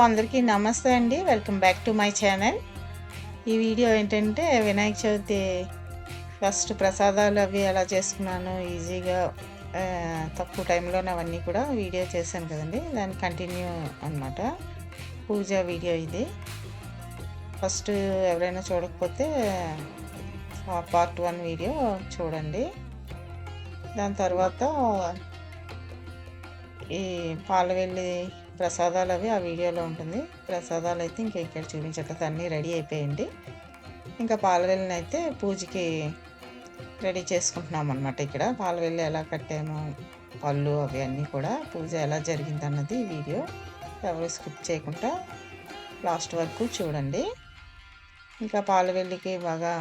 Hello అందరికీ నమస్తే అండి. Welcome back to my channel ఈ వీడియో ఏంటంటే వినాయక చవితి ఫస్ట్ ప్రసాదాలు అవి ఎలా చేసుకున్నాను ఈజీగా తక్కువ టైంలోనే అవన్నీ కూడా వీడియో చేశాను కదండి. దాని కంటిన్యూ అన్నమాట. పూజ వీడియో ఇది. ఫస్ట్ ఎవరైనా చూడకపోతే పార్ట్ వన్ వీడియో చూడండి. దాని తర్వాత ఈ పాలవెల్లి ప్రసాదాలు అవి ఆ వీడియోలో ఉంటుంది. ప్రసాదాలు అయితే ఇంకా ఇక్కడ చూపించట్లేదు అన్నీ రెడీ అయిపోయింది. ఇంకా పాలవెల్లిని అయితే పూజకి రెడీ చేసుకుంటున్నాం అనమాట ఇక్కడ పాలవెల్లి ఎలా కట్టాము పళ్ళు అవి అన్నీ కూడా పూజ ఎలా జరిగింది అన్నది వీడియో. ఎవరు స్కిప్ చేయకుండా లాస్ట్ వరకు చూడండి. ఇంకా పాలవెల్లికి బాగా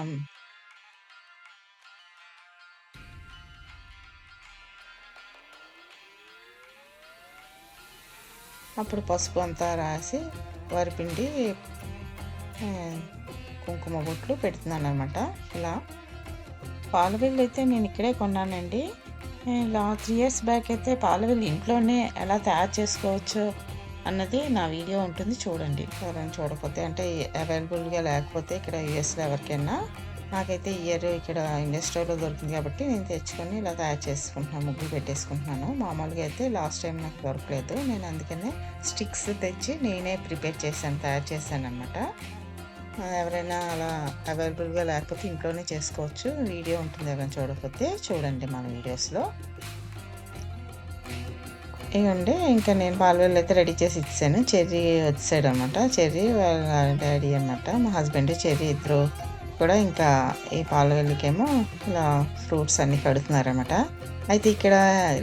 అప్పుడు పసుపు అంతా రాసి వరిపిండి కుంకుమ బొట్లు పెడుతున్నాను అనమాట ఇలా పాలవెల్లి అయితే నేను ఇక్కడే కొన్నానండి. ఇలా త్రీ ఇయర్స్ బ్యాక్ అయితే పాలవెల్లి ఇంట్లోనే ఎలా తయారు చేసుకోవచ్చు అన్నది నా వీడియో ఉంటుంది చూడండి. ఎవరైనా చూడకపోతే అంటే అవైలబుల్గా లేకపోతే ఇక్కడ యూఎస్లో ఎవరికైనా నాకైతే ఇయర్ ఇక్కడ ఇండస్ట్రీలో దొరికింది కాబట్టి నేను తెచ్చుకొని ఇలా తయారు చేసుకుంటున్నాను ముగ్గులు పెట్టేసుకుంటున్నాను. మామూలుగా అయితే లాస్ట్ టైం నాకు దొరకలేదు. నేను అందుకనే స్టిక్స్ తెచ్చి నేనే ప్రిపేర్ చేశాను తయారు చేశాను అనమాట ఎవరైనా అలా అవైలబుల్గా లేకపోతే ఇంట్లోనే చేసుకోవచ్చు. వీడియో ఉంటుంది ఎవరైనా చూడకపోతే చూడండి మన వీడియోస్లో. ఇవ్వండి ఇంకా నేను పాలవెల్లి అయితే రెడీ చేసి ఇచ్చాను. చెర్రీ వచ్చాడు అనమాట చెర్రీ వాళ్ళ డాడీ అనమాట మా హస్బెండ్ చెర్రీ ఇద్దరు కూడా ఇంకా ఈ పాలవెల్లికేమో ఇలా ఫ్రూట్స్ అన్నీ కడుతున్నారనమాట అయితే ఇక్కడ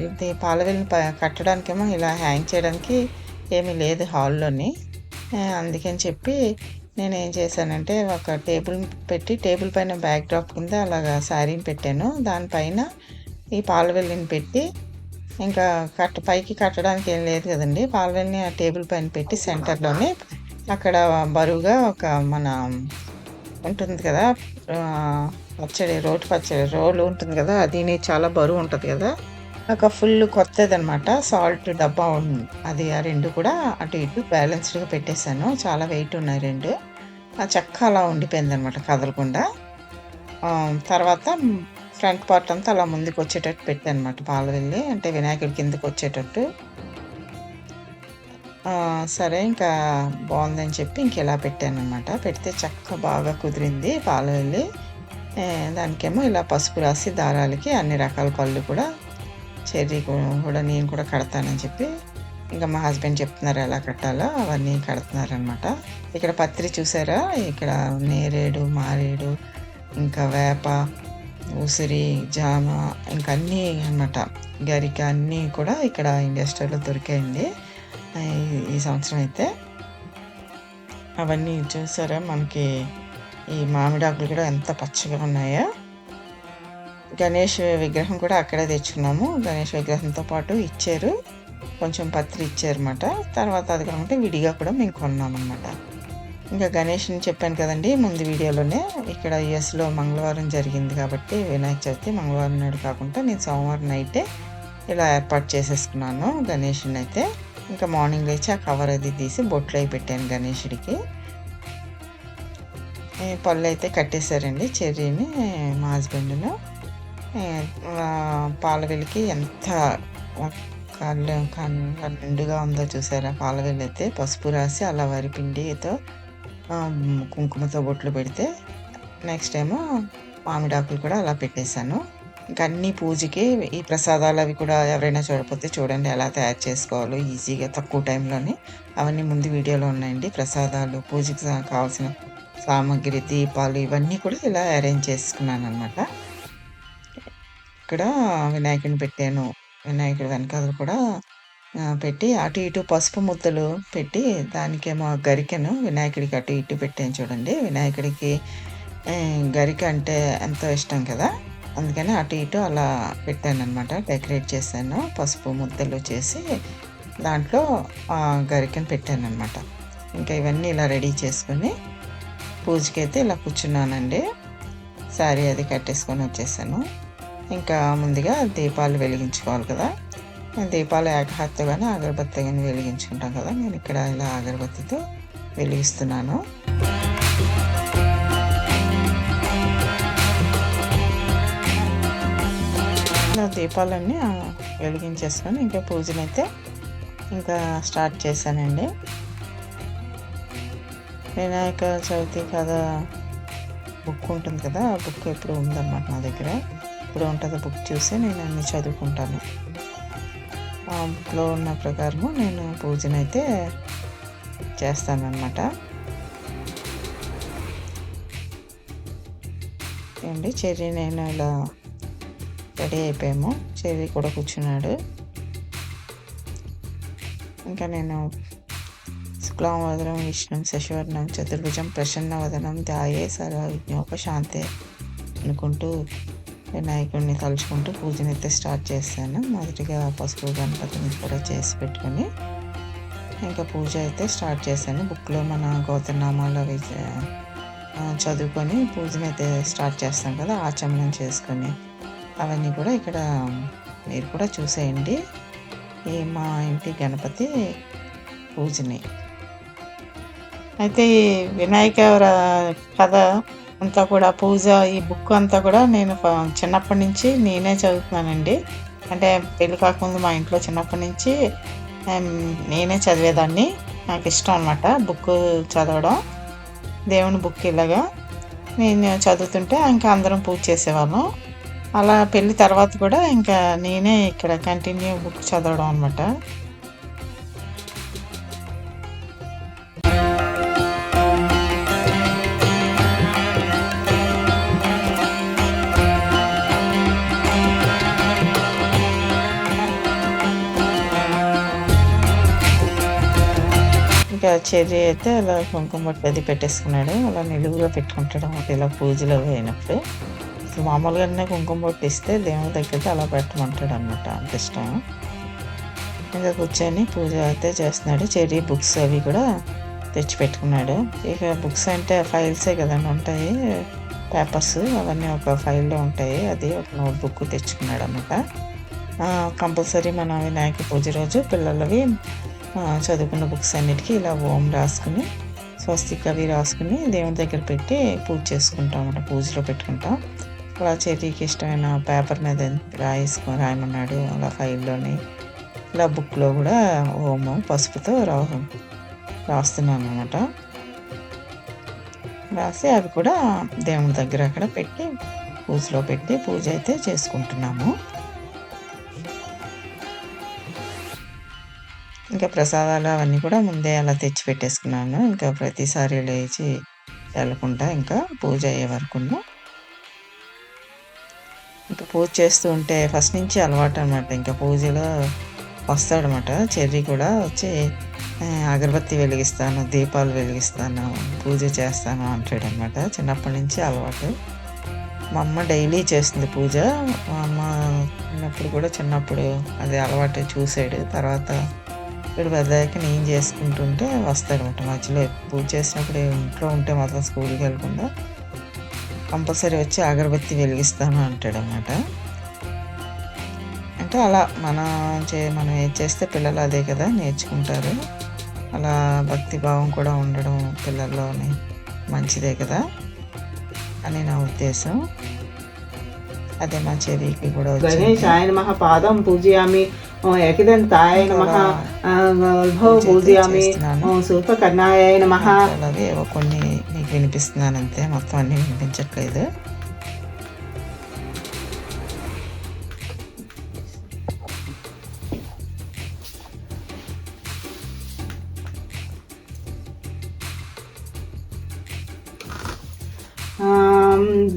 ఇది పాలవెల్లిని కట్టడానికేమో ఇలా హ్యాంగ్ చేయడానికి ఏమీ లేదు హాల్లోని. అందుకని చెప్పి నేను ఏం చేశానంటే ఒక టేబుల్ పెట్టి టేబుల్ పైన బ్యాక్ డ్రాప్ కింద అలాగా శారీని పెట్టాను. దానిపైన ఈ పాలవెల్లిని పెట్టి ఇంకా కట్ట పైకి కట్టడానికి ఏం లేదు కదండి. పాలవెల్లిని ఆ టేబుల్ పైన పెట్టి సెంటర్లోనే అక్కడ బరువుగా ఒక మన ఉంటుంది కదా పచ్చడి రోటి పచ్చడి రోలు ఉంటుంది కదా అది చాలా బరువు ఉంటుంది కదా. ఒక ఫుల్ కొత్తది అనమాట సాల్ట్ డబ్బా ఉంది. అది ఆ రెండు కూడా అటు ఇటు బ్యాలెన్స్డ్గా పెట్టేశాను. చాలా వెయిట్ ఉన్నాయి రెండు. ఆ చెక్క అలా ఉండిపోయింది అనమాట కదలకుండా తర్వాత ఫ్రంట్ పార్ట్ అంతా అలా ముందుకు వచ్చేటట్టు పెట్టాను అనమాట వెళ్ళి అంటే వినాయకుడి కిందకి వచ్చేటట్టు సరే ఇంకా బాగుందని చెప్పి ఇంక ఇలా పెట్టాను అనమాట పెడితే చక్క బాగా కుదిరింది పాలు వెళ్ళి దానికేమో ఇలా పసుపు రాసి దారాలకి అన్ని రకాల పళ్ళు కూడా చెర్రీ కూడా నేను కూడా కడతానని చెప్పి ఇంకా మా హస్బెండ్ చెప్తున్నారు ఎలా కట్టాలో అవన్నీ కడుతున్నారనమాట ఇక్కడ పత్రి చూసారా? ఇక్కడ నేరేడు మారేడు ఇంకా వేప ఉసిరి జామ ఇంకా అన్నీ అనమాట గరిక అన్నీ కూడా ఇక్కడ ఇండస్ట్రీలో దొరికాయండి. ఈ- ఈ సంవత్సరం అయితే అవన్నీ చూసారా? మనకి ఈ మామిడాకులు కూడా ఎంత పచ్చగా ఉన్నాయో. గణేష్ విగ్రహం కూడా అక్కడే తెచ్చుకున్నాము. గణేష్ విగ్రహంతో పాటు ఇచ్చారు. కొంచెం పత్రి ఇచ్చారన్నమాట. తర్వాత అది కాకుండా విడిగా కూడా మేము కొన్నామన్నమాట. ఇంకా గణేష్ని చెప్పాను కదండి ముందు వీడియోలోనే. ఇక్కడ యుఎస్లో మంగళవారం జరిగింది కాబట్టి వినాయక చవితి మంగళవారం నాడు కాకుండా నేను సోమవారం నైటే ఇలా ఏర్పాటు చేసేసుకున్నాను గణేషుని అయితే. ఇంకా మార్నింగ్ లేచి ఆ కవర్ అది తీసి బొట్లు అయి పెట్టాను గణేషుడికి. పళ్ళు అయితే కట్టేశారండి చెర్రీని మా హస్బెండ్ను. పాలవెలికి ఎంత కళ్ళు కళ్ళ నిండుగా ఉందో చూసారా? పాలవెల్లి అయితే పసుపు రాసి అలా వరి పిండితో కుంకుమతో బొట్లు పెడితే నెక్స్ట్ ఏమో మామిడాకులు కూడా అలా పెట్టేశాను. ఇంకా అన్ని పూజకి ఈ ప్రసాదాలు అవి కూడా ఎవరైనా చూడకపోతే చూడండి ఎలా తయారు చేసుకోవాలో ఈజీగా తక్కువ టైంలోనే. అవన్నీ ముందు వీడియోలో ఉన్నాయండి. ప్రసాదాలు పూజకి కావాల్సిన సామాగ్రి దీపాలు ఇవన్నీ కూడా ఇలా అరేంజ్ చేసుకున్నాను అనమాట ఇక్కడ వినాయకుడిని పెట్టాను. వినాయకుడి వెనకాల కూడా పెట్టి అటు ఇటు పసుపు ముద్దలు పెట్టి దానికేమో గరికెను వినాయకుడికి అటు ఇటు పెట్టాను చూడండి. వినాయకుడికి గరిక అంటే ఎంతో ఇష్టం కదా. అందుకని అటు ఇటు అలా పెట్టాను అనమాట డెకరేట్ చేశాను. పసుపు ముద్దలు చేసి దాంట్లో గరికను పెట్టాను అనమాట ఇంకా ఇవన్నీ ఇలా రెడీ చేసుకుని పూజకి అయితే ఇలా కూర్చున్నానండి. శారీ అది కట్టేసుకొని వచ్చేసాను. ఇంకా ముందుగా దీపాలు వెలిగించుకోవాలి కదా. దీపాలు ఏకహత్య కానీ అగరబత్తి కానీ వెలిగించుకుంటాం కదా. నేను ఇక్కడ ఇలా అగరబత్తితో వెలిగిస్తున్నాను. దీపాలన్నీ వెలిగించేసుకొని ఇంకా పూజనైతే ఇంకా స్టార్ట్ చేశానండి. వినాయక చవితి కథ బుక్ ఉంటుంది కదా ఆ బుక్ ఎప్పుడు ఉందన్నమాట నా దగ్గర. ఇప్పుడు ఉంటుంది బుక్ చూసి నేను అన్ని చదువుకుంటాను. ఆ బుక్లో ఉన్న ప్రకారము నేను పూజనైతే చేస్తానన్నమాట. ఏంటి? చెర్రీ నేను ఇలా రెడీ అయిపోయాము. చెవి కూడా కూర్చున్నాడు. ఇంకా నేను శుక్లాంవదనం విష్ణుం శశివర్ణం చతుర్భుజం ప్రసన్న ప్రసన్నవదనం ధ్యాయే సర్వజ్ఞోపశాంతే అనుకుంటూ వినాయకుడిని తలుచుకుంటూ పూజనైతే స్టార్ట్ చేశాను మొదటిగా పసుపు గణపతిని కూడా చేసి పెట్టుకొని ఇంకా పూజ అయితే స్టార్ట్ చేశాను బుక్లో మన గౌతనామాలు అవి చదువుకొని పూజనైతే స్టార్ట్ చేస్తాం కదా ఆచమనం చేసుకొని. అవన్నీ కూడా ఇక్కడ మీరు కూడా చూసేయండి. ఈ మా ఇంటి గణపతి పూజని. అయితే ఈ వినాయక కథ అంతా కూడా పూజ ఈ బుక్ అంతా కూడా నేను చిన్నప్పటి నుంచి నేనే చదువుతున్నానండి. అంటే పెళ్ళి కాకముందు మా ఇంట్లో చిన్నప్పటి నుంచి నేనే చదివేదాన్ని. నాకు ఇష్టం అనమాట బుక్ చదవడం. దేవుని బుక్ ఇలాగా. నేను చదువుతుంటే ఇంకా అందరం పూజ చేసేవాళ్ళం. అలా పెళ్ళి తర్వాత కూడా ఇంకా నేనే ఇక్కడ కంటిన్యూ బుక్ చదవడం అనమాట ఇంకా చెర్రీ అయితే అలా కుంకుమ అది పెట్టేసుకున్నాడు. అలా నిలువుగా పెట్టుకుంటాడు. ఇలా పూజలు అయినప్పుడు. ఇప్పుడు మామూలుగానే కుంకుమ పట్టిస్తే దేవుని దగ్గరికి అలా పెట్టమంటాడు అనమాట అంత ఇష్టం. ఇంకా కూర్చొని పూజ అయితే చేస్తున్నాడు. చెర్రీ బుక్స్ అవి కూడా తెచ్చి పెట్టుకున్నాడు. ఇక బుక్స్ అంటే ఫైల్సే కదండి ఉంటాయి. పేపర్స్ అవన్నీ ఒక ఫైల్లో ఉంటాయి. అది ఒక నోట్బుక్ తెచ్చుకున్నాడు అనమాట కంపల్సరీ మన వినాయక పూజ రోజు పిల్లలవి చదువుకున్న బుక్స్ అన్నిటికీ ఇలా ఓం రాసుకుని స్వస్తిక్ అవి రాసుకుని దేవుని దగ్గర పెట్టి పూజ చేసుకుంటాం అన్నమాట. పూజలో పెట్టుకుంటాం. అలా చెర్రీకి ఇష్టమైన పేపర్ మీద రాయేసుకొని రాయమన్నాడు. అలా ఫైల్లోని ఇలా బుక్లో కూడా ఓము పసుపుతో రా రాస్తున్నాను అనమాట రాసి అవి కూడా దేవుని దగ్గర అక్కడ పెట్టి పూజలో పెట్టి పూజ అయితే చేసుకుంటున్నాము. ఇంకా ప్రసాదాలు అవన్నీ కూడా ముందే అలా తెచ్చి పెట్టేసుకున్నాను. ఇంకా ప్రతిసారి లేచి వెళ్ళకుండా ఇంకా పూజ అయ్యే వరకు పూజ చేస్తూ ఉంటే ఫస్ట్ నుంచి అలవాటు అనమాట ఇంకా పూజలో వస్తాడనమాట చెర్రీ కూడా వచ్చి అగరబత్తి వెలిగిస్తాను దీపాలు వెలిగిస్తాను పూజ చేస్తాను అంటాడనమాట చిన్నప్పటి నుంచి అలవాటు. మా అమ్మ డైలీ చేస్తుంది పూజ. మా అమ్మ ఉన్నప్పుడు కూడా చిన్నప్పుడు అది అలవాటు చూసాడు. తర్వాత ఇప్పుడు పెద్దయ్యాక నేను చేసుకుంటుంటే వస్తాడనమాట మధ్యలో పూజ చేసినప్పుడు ఇంట్లో ఉంటే మాత్రం స్కూల్కి వెళ్ళకుండా కంపల్సరీ వచ్చి అగరబత్తి వెలిగిస్తాను అంటాడు అనమాట అంటే అలా మనం చే మనం ఏది చేస్తే పిల్లలు అదే కదా నేర్చుకుంటారు. అలా భక్తి భావం కూడా ఉండడం పిల్లల్లోని మంచిదే కదా అని నా ఉద్దేశం. అదే మా చెరికి కూడా వచ్చింది. గణేశాయ నమః పాదం పూజయామి ఏకదంతాయ నమః ఉద్భవ పూజయామి. సూపకర్ణాయ నమః. అలాగే కొన్ని వినిపిస్తున్నాను అంతే మొత్తం అన్ని వినిపించట్లేదు.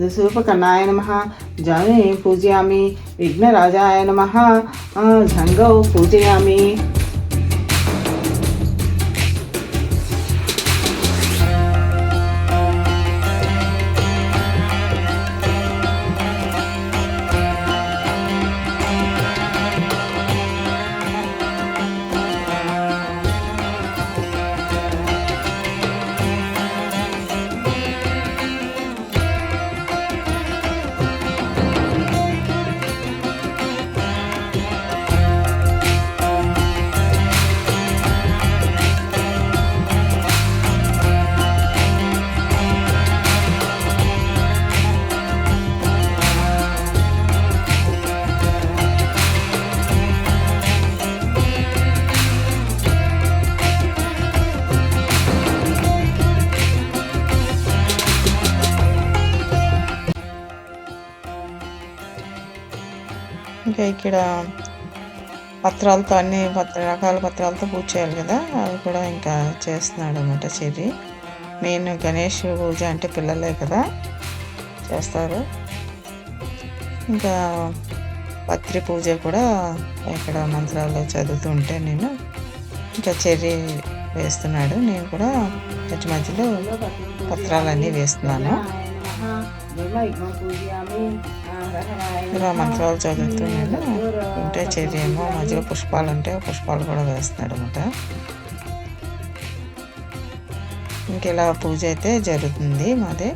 సూపకర్ణాయ నమః. జాని పూజయామి. విఘ్నరాజాయ నమ. జంగౌ పూజయామి. ఇక్కడ పత్రాలతో అన్ని పత్ర రకాల పత్రాలతో పూజ చేయాలి కదా? అవి కూడా ఇంకా చేస్తున్నాడు అనమాట చెర్రి. మెయిన్ గణేష్ పూజ అంటే పిల్లలే కదా? చేస్తారు. ఇంకా పత్రి పూజ కూడా ఇక్కడ మంత్రాలు చదువుతుంటే నేను ఇంకా చెర్రి వేస్తున్నాడు. నేను కూడా మధ్య మధ్యలో పత్రాలన్నీ వేస్తున్నాను. ఇలా మంత్రాలు చదువుతున్నాడు ఉంటే చెర్రి ఏమో మధ్యలో పుష్పాలు ఉంటే పుష్పాలు కూడా వేస్తున్నాడు అనమాట ఇంకెలా పూజ అయితే జరుగుతుంది మాది.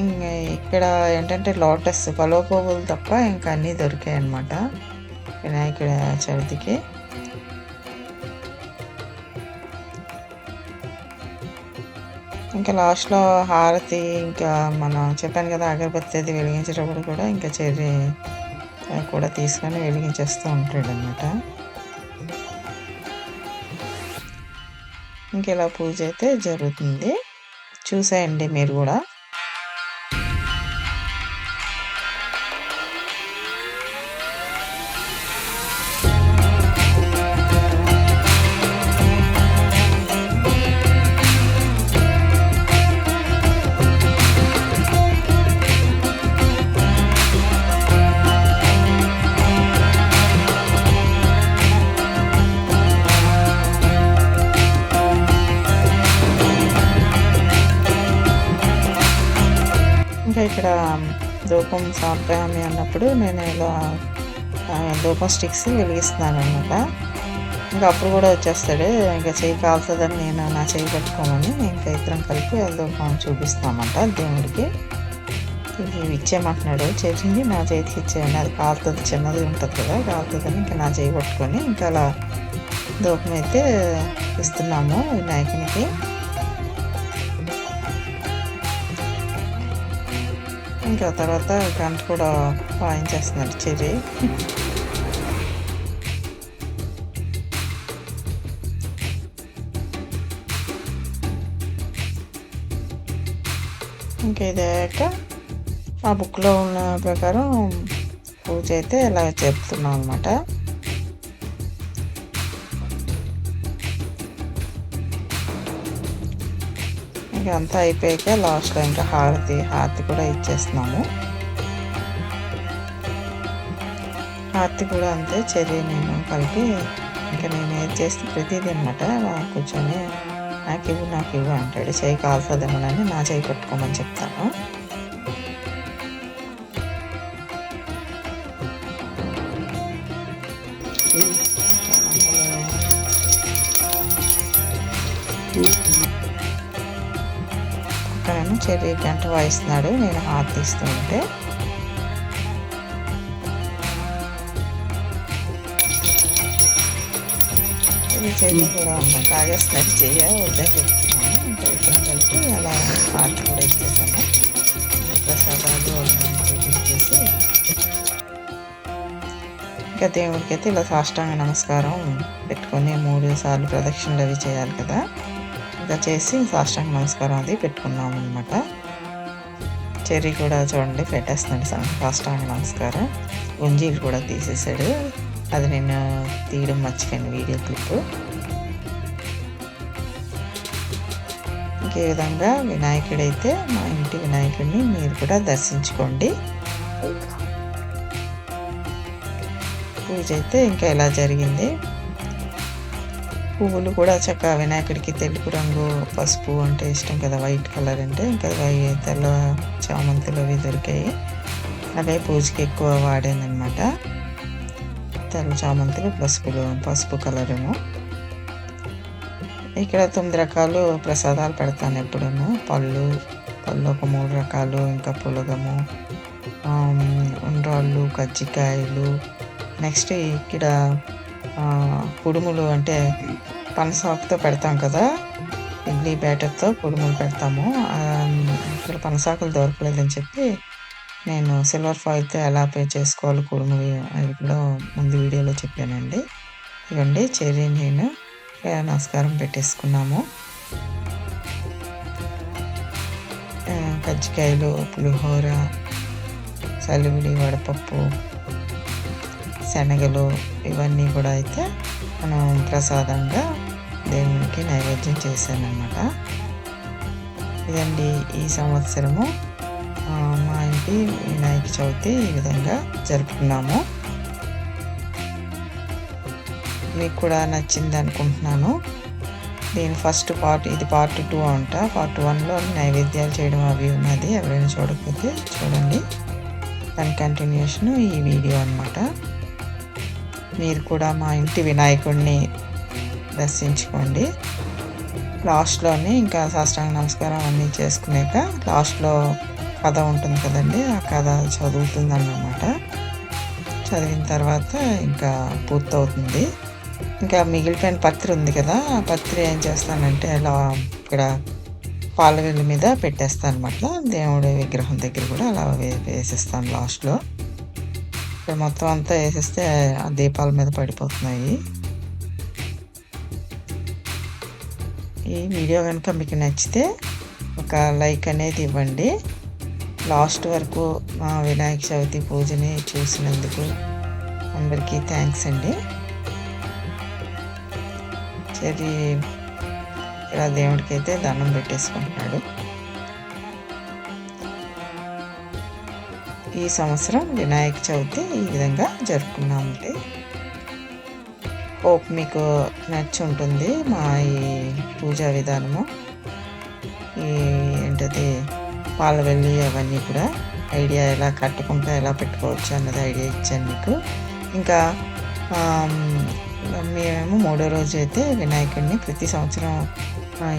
ఇంకా ఇక్కడ ఏంటంటే లోటస్ పలో పువ్వులు తప్ప ఇంకా అన్నీ దొరికాయి అన్నమాట వినాయకుడి చవితికి ఇంకా లాస్ట్లో హారతి ఇంకా మనం చెప్పాను కదా అగరబత్తి అది వెలిగించేటప్పుడు కూడా ఇంకా చెర్రి కూడా తీసుకొని వెలిగించేస్తూ ఉంటాడు అనమాట ఇంక ఇలా పూజ అయితే జరుగుతుంది. చూసేయండి మీరు కూడా. ధూపం సాంప్రదాయం అన్నప్పుడు నేను ఇలా ఆ, ధూపం స్టిక్స్ వెలిగిస్తున్నాను అనమాట ఇంకా అప్పుడు కూడా వచ్చేస్తాడు. ఇంకా చెయ్యి కాలుతుందని నేను నా చెయ్యి పెట్టుకోమని ఇంకా ఇద్దరం కలిపి ఆ ధూపం చూపిస్తామంట దేవుడికి. ఇది ఇచ్చేయమంటున్నాడు. చేసింది నా చేతికి ఇచ్చేయండి. అది కాలుతుంది చిన్నది ఉంటుంది కదా కాలుతుందని ఇంకా నా చేయి పట్టుకొని ఇంకా అలా ధూపం అయితే ఇస్తున్నాము వినాయకునికి. ఇంకా తర్వాత గంట కూడా వాయించేస్తున్నాడు చెరి ఇంకా ఇదాక ఆ బుక్లో ఉన్న ప్రకారం పూజ అయితే ఇలా చెప్తున్నాం అనమాట అంతా అయిపోయాక లాస్ట్లో ఇంకా హారతి హారతి కూడా ఇచ్చేస్తున్నాము. హారతి కూడా అంతే చెర్రీ నేను కలిపి ఇంకా నేను ఏది చేస్తే ప్రతిదీ అనమాట కూర్చొని నాకు ఇవ్వు నాకు ఇవ్వు అంటాడు. చేయి కాలుతుందేమోనని నా చేయి పట్టుకోమని చెప్తాను. చెర్రీ గంట వాయిస్తున్నాడు. నేను హాత్ తీస్తూ ఉంటే. ఇది చెర్రీ కూడా ఉన్నాం తాగేస్తున్నాడు చెయ్య వద్దని ఇంకా ఇద్దరం కలిపి అలా హాత్ కూడా ఇచ్చేసాము. ప్రసాదాలు చేసి. ఇంకా దేవుడికి అయితే ఇలా సాష్టాంగ నమస్కారం పెట్టుకొని మూడు సార్లు ప్రదక్షిణలు అవి చేయాలి కదా. ఇలాగ చేసి సాష్టాంగ నమస్కారం అది పెట్టుకున్నాం అనమాట చెర్రీ కూడా చూడండి పెట్టేస్తున్నాడు సాష్టాంగ నమస్కారం. గుంజీలు కూడా తీసేసాడు. అది నేను తీయడం మర్చిపోయాను వీడియో క్లిప్. ఇంకే విధంగా వినాయకుడైతే మా ఇంటి వినాయకుడిని మీరు కూడా దర్శించుకోండి. పూజ అయితే ఇంకా ఎలా జరిగింది? పువ్వులు కూడా చక్కగా వినాయకుడికి తెలుపు రంగు పసుపు అంటే ఇష్టం కదా వైట్ కలర్ అంటే. ఇంకా తెల్ల చామంతులు అవి దొరికాయి. అవే పూజకి ఎక్కువ వాడానమాట తెల్ల చామంతులు పసుపులు పసుపు కలరును. ఇక్కడ తొమ్మిది రకాలు ప్రసాదాలు పెడతాను ఎప్పుడూను. పళ్ళు పళ్ళు ఒక మూడు రకాలు ఇంకా పులగము ఉండ్రాళ్ళు కజ్జికాయలు. నెక్స్ట్ ఇక్కడ కుడుములు అంటే పనసాకుతో పెడతాం కదా. ఇడ్లీ బ్యాటర్తో కుడుములు పెడతాము. ఇక్కడ పనసాకులు దొరకలేదని చెప్పి నేను సిల్వర్ ఫాయిల్తో ఎలా పే చేసుకోవాలి కుడుములు అవి కూడా ముందు వీడియోలో చెప్పానండి. ఇవ్వండి చెర్రీ నేను నమస్కారం పెట్టేసుకున్నాము. కజ్జికాయలు పులిహోర సలివిడి వడపప్పు శనగలు ఇవన్నీ కూడా అయితే మనం ప్రసాదంగా దేవునికి నైవేద్యం చేశానమాట ఇదండి ఈ సంవత్సరము. మా ఇంటి వినాయక చవితి ఈ విధంగా జరుపుకున్నాము. మీకు కూడా నచ్చింది అనుకుంటున్నాను. దీని ఫస్ట్ పార్ట్ ఇది పార్ట్ టూ అంట. పార్ట్ వన్లో నైవేద్యాలు చేయడం అవి ఉన్నది. ఎవరైనా చూడకపోతే చూడండి. దాని కంటిన్యూషన్ ఈ వీడియో అనమాట మీరు కూడా మా ఇంటి వినాయకుడిని దర్శించుకోండి. లాస్ట్లోనే ఇంకా సాష్టాంగ నమస్కారం అన్నీ చేసుకున్నాక లాస్ట్లో కథ ఉంటుంది కదండి ఆ కథ చదువుతుంది అన్నమాట చదివిన తర్వాత ఇంకా పూర్తవుతుంది. ఇంకా మిగిలిపోయిన పత్రి ఉంది కదా ఆ పత్రి ఏం చేస్తానంటే అలా ఇక్కడ పాలవెల్లి మీద పెట్టేస్తాను అనమాట దేవుడి విగ్రహం దగ్గర కూడా అలా వే వేసేస్తాను లాస్ట్లో. ఇక్కడ మొత్తం అంతా వేసేస్తే ఆ దీపాల మీద పడిపోతున్నాయి. ఈ వీడియో కనుక మీకు నచ్చితే ఒక లైక్ అనేది ఇవ్వండి. లాస్ట్ వరకు మా వినాయక చవితి పూజని చూసినందుకు అందరికీ థ్యాంక్స్ అండి. సరే ఇలా దేవుడికి అయితే దండం పెట్టేసుకుంటున్నాడు. ఈ సంవత్సరం వినాయక చవితి ఈ విధంగా జరుపుకున్నామండి. హోప్ మీకు నచ్చి ఉంటుంది మా ఈ పూజా విధానము. ఈ ఏంటది పాలవెల్లి అవన్నీ కూడా ఐడియా ఎలా కట్టుకుంటా ఎలా పెట్టుకోవచ్చు అన్నది ఐడియా ఇచ్చాను మీకు. ఇంకా మేము మేమేమో మూడో రోజు అయితే వినాయకుడిని ప్రతి సంవత్సరం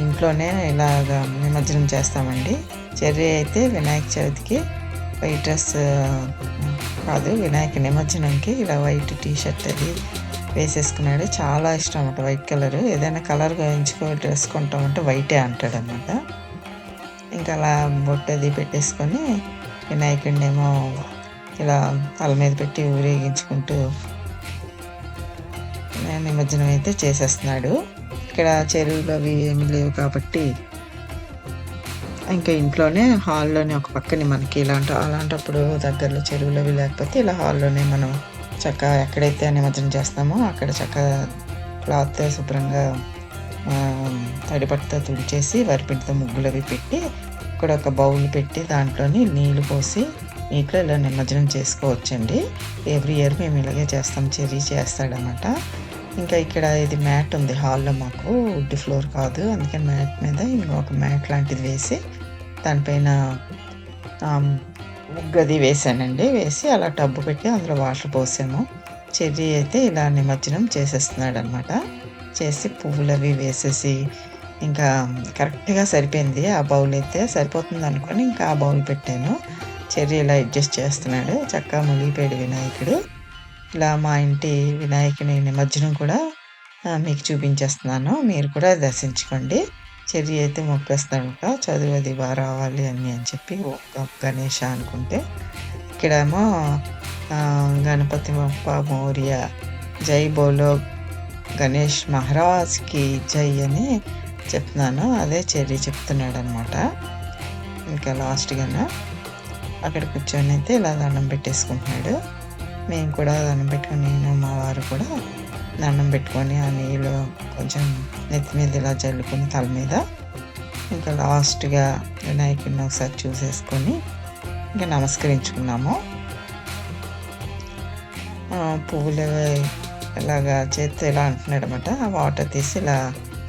ఇంట్లోనే ఇలాగ నిమజ్జనం చేస్తామండి. చెర్రీ అయితే వినాయక చవితికి వైట్ డ్రెస్ కాదు వినాయక నిమజ్జనంకి ఇలా వైట్ టీ షర్ట్ అది వేసేసుకున్నాడు. చాలా ఇష్టం అన్నమాట వైట్ కలర్. ఏదైనా కలర్ ఎంచుకో డ్రెస్ కొంటామంటే వైటే అంటాడు అనమాట ఇంకా అలా బొట్టది అది పెట్టేసుకొని వినాయకుడిని ఏమో ఇలా తల మీద పెట్టి ఊరేగించుకుంటూ నిమజ్జనం అయితే చేసేస్తున్నాడు. ఇక్కడ చెరువులు అవి ఏమి లేవు కాబట్టి ఇంకా ఇంట్లోనే హాల్లోనే ఒక పక్కనే మనకి ఇలాంటి అలాంటప్పుడు దగ్గరలో చెరువులు అవి లేకపోతే ఇలా హాల్లోనే మనం చక్కగా ఎక్కడైతే నిమజ్జనం చేస్తామో అక్కడ చక్కగా క్లాత్ శుభ్రంగా తడిపట్టుతో తుడిచేసి వరిపిండితో ముగ్గులు అవి పెట్టి ఇక్కడ ఒక బౌల్ పెట్టి దాంట్లోని నీళ్ళు పోసి నీటిలో ఇలా నిమజ్జనం చేసుకోవచ్చండి. ఎవ్రీ ఇయర్ మేము ఇలాగే చేస్తాం చెర్రీ చేస్తాడనమాట. ఇంకా ఇక్కడ ఇది మ్యాట్ ఉంది హాల్లో మాకు వుడ్ ఫ్లోర్ కాదు. అందుకని మ్యాట్ మీద ఇంకొక మ్యాట్ లాంటిది వేసి దానిపైన ముగ్గది వేసానండి. వేసి అలా టబ్బు పెట్టి అందులో వాటర్ పోసాము. చెర్రీ అయితే ఇలా నిమజ్జనం చేసేస్తున్నాడు అనమాట చేసి పువ్వులు అవి వేసేసి ఇంకా కరెక్ట్గా సరిపోయింది. ఆ బౌల్ అయితే సరిపోతుంది అనుకొని ఇంకా ఆ బౌల్ పెట్టాను. చెర్రీ ఇలా అడ్జస్ట్ చేస్తున్నాడు. చక్కగా మునిగిపోయాడు వినాయకుడు. ఇలా మా ఇంటి వినాయకుని నిమజ్జనం కూడా మీకు చూపించేస్తున్నాను. మీరు కూడా దర్శించుకోండి. చెర్రీ అయితే మొక్కేస్తాడు చదువు అది బాగా రావాలి అని అని చెప్పి ఓ గణేష అనుకుంటే. ఇక్కడేమో గణపతి బప్ప మౌర్య జై బోలో గణేష్ మహారాజ్కి జై అని చెప్తున్నాను. అదే చెర్రీ చెప్తున్నాడు అనమాట ఇంకా లాస్ట్గానే అక్కడ కూర్చొని అయితే ఇలా దండం పెట్టేసుకుంటున్నాడు. మేము కూడా దండం పెట్టుకుని నేను మా వారు కూడా దండం పెట్టుకొని ఆ నీళ్ళు కొంచెం నెత్తి మీద ఇలా చల్లుకొని తల మీద ఇంకా లాస్ట్గా వినాయకుడిని ఒకసారి చూసేసుకొని ఇంకా నమస్కరించుకున్నాము. పువ్వులు ఇలాగా చేత్తో ఇలా అంటున్నాడు అనమాట ఆ వాటర్ తీసి ఇలా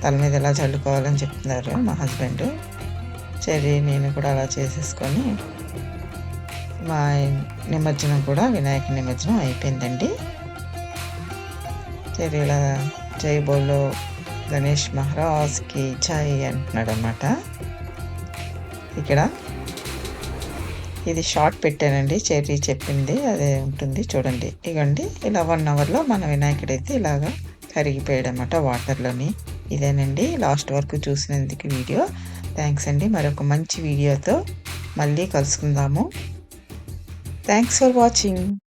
తల మీద ఇలా చల్లుకోవాలని చెప్తున్నారు మా హస్బెండ్. సరే నేను కూడా అలా చేసేసుకొని మా నిమజ్జనం కూడా వినాయక నిమజ్జనం అయిపోయిందండి. ఇలా జై బోలో గణేష్ మహారాజ్కి జై అంటున్నాడు అనమాట ఇక్కడ ఇది షార్ట్ పెట్టానండి చెర్రీ చెప్పింది అదే ఉంటుంది చూడండి. ఇగండి ఇలా వన్ అవర్లో మన వినాయకుడు అయితే ఇలాగా కరిగిపోయాడు అనమాట వాటర్లోని. ఇదేనండి లాస్ట్ వరకు చూసినందుకు వీడియో. థ్యాంక్స్ అండి మరొక మంచి వీడియోతో మళ్ళీ కలుసుకుందాము. Thanks for watching.